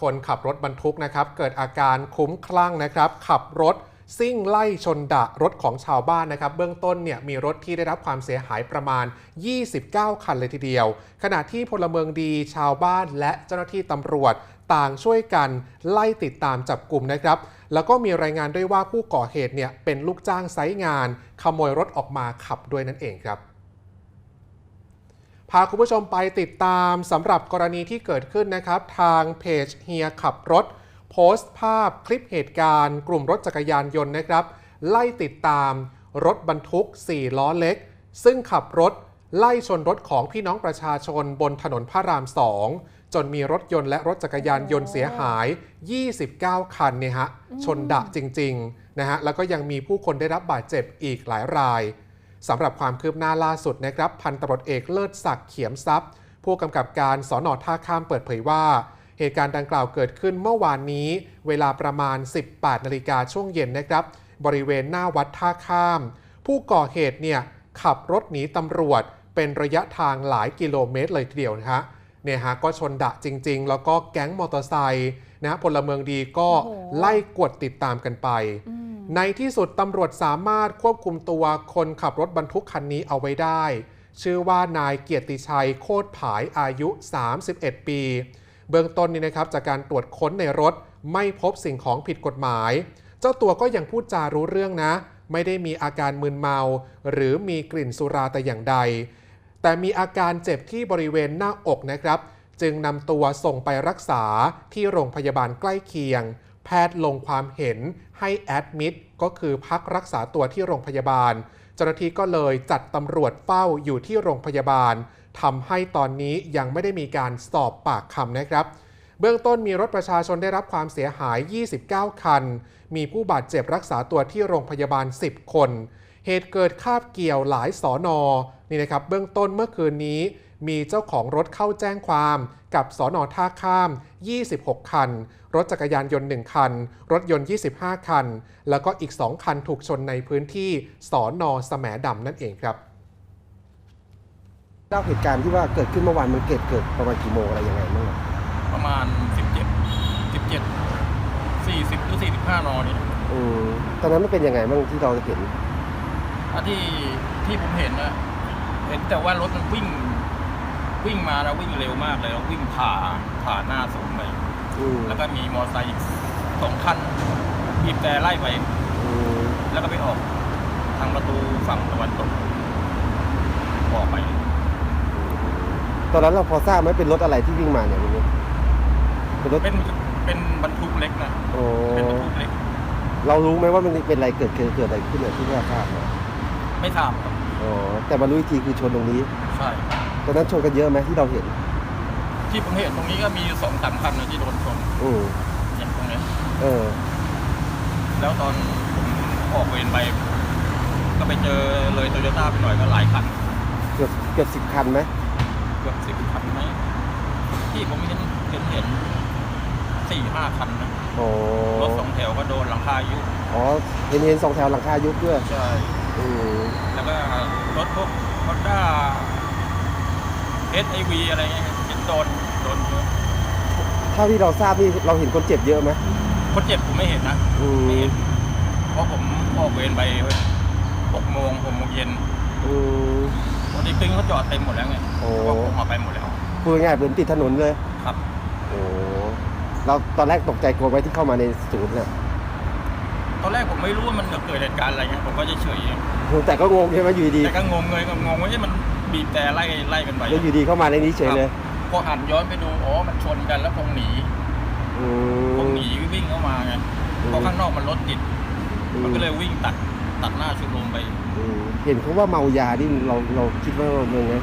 คนขับรถบรรทุกนะครับ เกิดอาการคุ้มคลั่งนะครับ ขับรถซิ่งไล่ชนดะรถของชาวบ้านนะครับ เบื้องต้นเนี่ยมีรถที่ได้รับความเสียหายประมาณ 29 คันเลยทีเดียว ขณะที่พลเมืองดีชาวบ้านและเจ้าหน้าที่ตำรวจต่างช่วยกันไล่ติดตามจับกลุ่มนะครับ แล้วก็มีรายงานด้วยว่าผู้ก่อเหตุเนี่ยเป็นลูกจ้างไซต์งาน ขโมยรถออกมาขับด้วยนั่นเองครับ พาคุณผู้ชมไปติดตามสำหรับกรณีที่เกิดขึ้นนะครับ ทางเพจเฮียขับรถ โพสต์ภาพคลิปเหตุการณ์กลุ่มรถจักรยานยนต์นะครับ ไล่ติดตามรถบรรทุก 4 ล้อเล็ก ซึ่งขับรถไล่ชนรถของพี่น้องประชาชนบนถนนพระราม 2 จนมีรถยนต์และรถจักรยานยนต์เสียหาย 29 คันเนี่ยฮะชนดะจริงๆนะฮะแล้วก็ยังมีผู้คนได้รับบาดเจ็บอีกหลายราย สำหรับความคืบหน้าล่าสุดนะครับพันตำรวจเอกเลิศศักดิ์เขียมทรัพย์ ผู้กำกับการสอนอท่าข้ามเปิดเผยว่า เหตุการณ์ดังกล่าวเกิดขึ้นเมื่อวานนี้ เวลาประมาณ 18นาฬิกาช่วงเย็นนะครับ บริเวณหน้าวัดท่าข้าม ผู้ก่อเหตุเนี่ยขับรถหนีตำรวจ เป็นระยะทางหลายกิโลเมตรเลยทีเดียวนะฮะเนี่ยฮะก็ชนดะจริง ๆ แล้วก็แก๊งมอเตอร์ไซค์นะฮะพลเมืองดีก็โอ้โหไล่กวดติดตามกันไปอืม ในที่สุดตำรวจสามารถควบคุมตัวคนขับรถบรรทุกคันนี้เอาไว้ได้ ชื่อว่านายเกียรติชัยโคตรผายอายุ 31 ปี เบื้องต้นนี้นะครับจากการตรวจค้นในรถไม่พบสิ่งของผิดกฎหมาย เจ้าตัวก็ยังพูดจารู้เรื่องนะ ไม่ได้มีอาการมึนเมา หรือมีกลิ่นสุราแต่อย่างใด แต่มีอาการเจ็บที่บริเวณหน้าอกนะครับ จึงนำตัวส่งไปรักษาที่โรงพยาบาลใกล้เคียง แพทย์ลงความเห็นให้แอดมิดก็คือพักรักษาตัวที่โรงพยาบาล เจ้าหน้าที่ก็เลยจัดตำรวจเฝ้าอยู่ที่โรงพยาบาลทำให้ตอนนี้ยังไม่ได้มีการสอบปากคำนะครับ เบื้องต้นมีรถประชาชนได้รับความเสียหาย 29 คัน มีผู้บาดเจ็บรักษาตัวที่โรงพยาบาล 10 คน เหตุเกิดคาบเกี่ยวหลายสอนอนี่นะครับ เบื้องต้นเมื่อคืนนี้ มีเจ้าของรถเข้าแจ้งความกับสอนอท่าข้าม 26 คัน รถจักรยานยนต์ 1 คัน รถยนต์ 25 คัน แล้วก็อีก 2 คันถูกชนในพื้นที่สอนอแสมดำนั่นเองครับเล่าเหตุการณ์ที่ว่าเกิดขึ้นเมื่อวานมันเกิดเกิดประมาณกี่โมงอะไรยังไงบ้างอะประมาณ 17 17 40หรือ45นอนี่อืมตอนนั้นมันเป็นยังไงบ้างที่เราเห็นอันที่ที่ผมเห็นนะเห็นแต่ว่ารถมันวิ่ง วิ่งมาแล้ววิ่งเร็วมากเลยแล้ววิ่งผ่าผ่าหน้าสูงไปอืมแล้วก็มีมอเตอร์ไซค์อีกสองคันบีบแต่ไล่ไปอืมแล้วก็ไปออกทางประตูฝั่งตะวันตกออกไป ตอนนั้นเราพอทราบไหมเป็นรถอะไรที่วิ่งมาเนี่ยวันนี้เป็นรถเป็นเป็นบรรทุกเล็กนะโอ้เป็นบรรทุกเล็ก เรารู้ไหมว่ามันเป็นอะไรเกิดเกิดเกิดอะไรขึ้นเนี่ยที่เราทราบมาไม่ทราบครับอ๋อแต่มารู้อีกทีคือชนตรงนี้ ใช่ ตอนนั้นชนกันเยอะไหมที่เราเห็นที่ผมเห็นตรงนี้ก็มีสองสามคันนะที่โดนชนอืมอย่างตรงเนี้ยเออ แล้วตอนผมออกเวรไปก็ไปเจอเลยโตโยต้าไปหน่อยก็หลายคันเกือบเกือบสิบคันไหมเกือบสิบคันไหมที่ผมเห็นเห็นเห็นสี่ห้าคันนะโอ้รถสองแถวก็โดนหลังคายุบอ๋อเห็นเห็นสองแถวหลังคายุบด้วยใช่อืมแล้วก็รถพวกฮอนด้า เอสไอวีอะไรเงี้ยเห็นโดนโดนเยอะเท่าที่เราทราบนี่เราเห็นคนเจ็บเยอะไหมคนเจ็บผมไม่เห็นนะอืไม่มเห็นเพราะผมออกเวรไปหกโมงหกโมงเย็นอืมวันนี้ตึงเขาจอดเต็มหมดแล้วไงโอ้เพราะว่าผมมาไปหมดแล้วพูดง่ายๆเหมือนติดถนนเลย ครับ โอ้เราตอนแรกตกใจกลัวไหมที่เข้ามาในศูนย์เนี่ยตอนแรกผมไม่รู้ว่ามันเกิดเหตุการณ์อะไรเงี้ยผมก็เฉยๆแต่ก็งงใช่ไหมอยู่ดีแต่ก็งงเลยก็งงว่าเอ๊ะมัน บีบแต่ไล่ไล่กันไปแล้วอยู่ดีเข้ามาในนี้เฉยเลยพอหันย้อนไปดูอ๋อมันชนกันแล้วคงหนีอืคงมหนีวิ่งเข้ามาไงเพราะข้างนอกมันรถติด มันก็เลยวิ่งตัดตัดหน้าชุมนุมไปอืมเห็นเขาว่าเมายานี่เราเราคิดว่าเราเป็นไง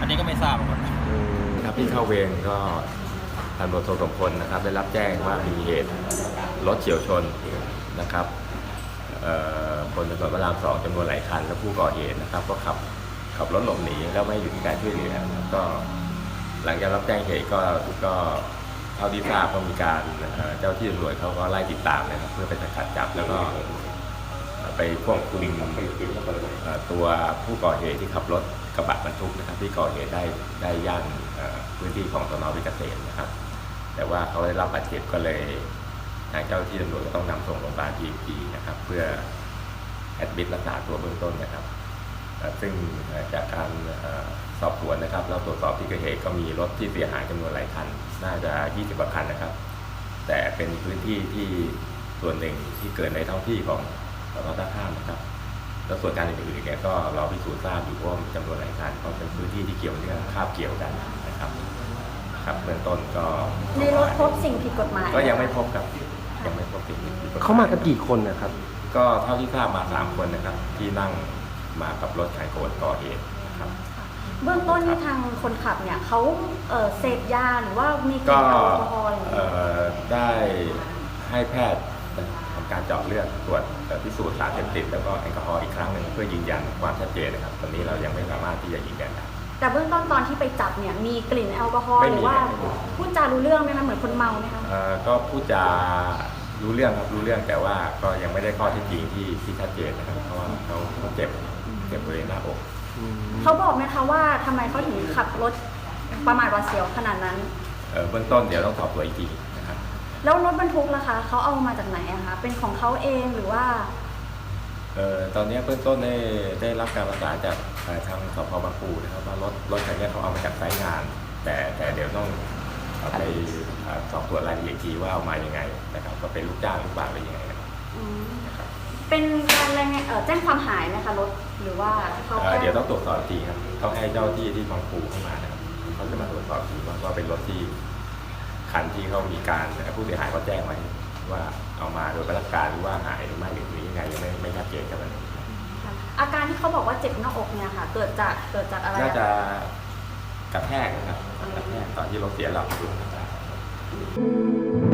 อันนี้ก็ไม่ทราบเหมือนกันอืมครับที่เข้าเวรก็ตำรวจโทสมพลนะครับ ได้รับแจ้งว่ามีเหตุรถเฉียวชนนะครับเอ่อบนถนนพระรามสองจำนวนหลายคันแล้วผู้ก่อเหตุนะครับ ก็ขับ ขับรถหลบหนีแล้วไม่หยุดการช่วยเหลือก็หลังจากรับแจ้งเหตุก็ก็เท่าที่ทราบก็มีการเจ้าที่ตำรวจเขาก็ไล่ติดตามนะครับเพื่อไปสกัดจับแล้วก็ไปควบคุมตัวผู้ก่อเหตุที่ขับรถกระบะบรรทุกนะครับ ที่ก่อเหตุได้ได้ย่านพื้นที่ของสนวิกเกษตรนะครับ แต่ว่าเขาได้รับบาดเจ็บก็เลยทางเจ้าที่ตำรวจก็ต้องนำส่งโรงพยาบาลพีพีนะครับ เพื่อแอดมิดรักษาตัวเบื้องต้นนะครับ ซึ่งเอ่อจากการเอ่อสอบสวนนะครับเราตรวจสอบที่เกิดเหตุก็มีรถที่เสียหายจำนวนหลายคัน น่าจะ 20กว่าคันนะครับ แต่เป็นพื้นที่ที่ส่วนหนึ่งที่เกิดในท้องที่ของสนท่าข้ามนะครับ แล้วส่วนการอื่นๆเนี่ยก็เราพิสูจน์ทราบอยู่ว่ามีจำนวนหลายคันเพราะเป็นพื้นที่ที่เกี่ยวเนื่องคาบเกี่ยวกันนะครับ ครับเบื้องต้นก็ในรถพบสิ่งผิดกฎหมาย ก็ยังไม่พบครับยังไม่พบสิ่งผิดกฎหยเขามากันกี่คนนะครับ ก็เท่าที่ทราบมาสามคนนะครับที่นั่ง มากับรถคันโกนก่อเหตุนะครับ เบื้องต้นที่ทางคนขับเนี่ยเขาเอ่อเสพยาหรือว่ามีกก็ลิ่นแอลกอฮอล์อะไรอย่างเอ่เงี้ยอได้ให้แพทย์ทำการเจาะเลือดตรวจเอ่อพิสูจน์สารเสพติดแล้วก็แอลกอฮอล์อีกครั้งหนึ่งเพื่อยืนยันความชัดเจนนะครับตอนนี้เรายังไม่สามารถที่จะยืนยันได้ แต่เบื้องต้นตอนที่ไปจับเนี่ยมีกลิ่นแอลกอฮอล์ไม่หมีรือว่าไม่มีพูดจารู้เรื่องไหมคะเหมือนคนเมาไหมคะ เอ่อก็พูดจา รู้เรื่องครับรู้เรื่องแต่ว่าก็ยังไม่ได้ข้อเท็จจริงที่ที่ชัดเจนนะครับ เพราะว่าเขาเขาเจ็บเจ็บบริเวณหน้าอกเขาบอกไหมคะว่าทำไมเขาถึงขับรถประมาทหวาดเสียวขนาดนั้น เอ่อเบื้องต้นเดี๋ยวต้องสอบสวนอีกทีนะครับ แล้วรถบรรทุกล่ะคะเขาเอามาจากไหนอะคะเป็นของเขาเองหรือว่า เอ่อตอนนี้เบื้องต้นได้ได้รับการประสานจากเอ่อทางสพบางปูนะครับว่ารถรถคันนี้เขาเอามาจากไซต์งาน แต่แต่เดี๋ยวต้อง เอาไปเอ่อสอบสวนรายละเอียดอีกทีว่าเอามายังไงนะครับก็เป็นลูกจ้างหรือเปล่าหรือยังไงนะครับอืมนะครับเป็นการรายงานเอ่อแจ้งความหายไหมคะรถหรือว่าเขาเอ่อแค่เดี๋ยวต้องตรวจสอบอีกทีครับต้องให้เจ้าที่ที่บางปูเข้ามานะครับเขาจะมาตรวจสอบอีกทีว่าว่าเป็นรถที่คันที่เขามีการผู้เสียหายเขาแจ้งไว้ว่าเอามาโดยประการหรือว่าหายหรือไม่หรือยังไงยังไม่ไม่ชัดเจนครับอันนี้ค่ะอาการที่เขาบอกว่าเจ็บหน้าอกเนี่ยค่ะ เกิดจากเกิดจากอะไรน่าอะจะกระแทกนะครับ กระแทกตอนที่เราเสียหลักอยู่นะครับ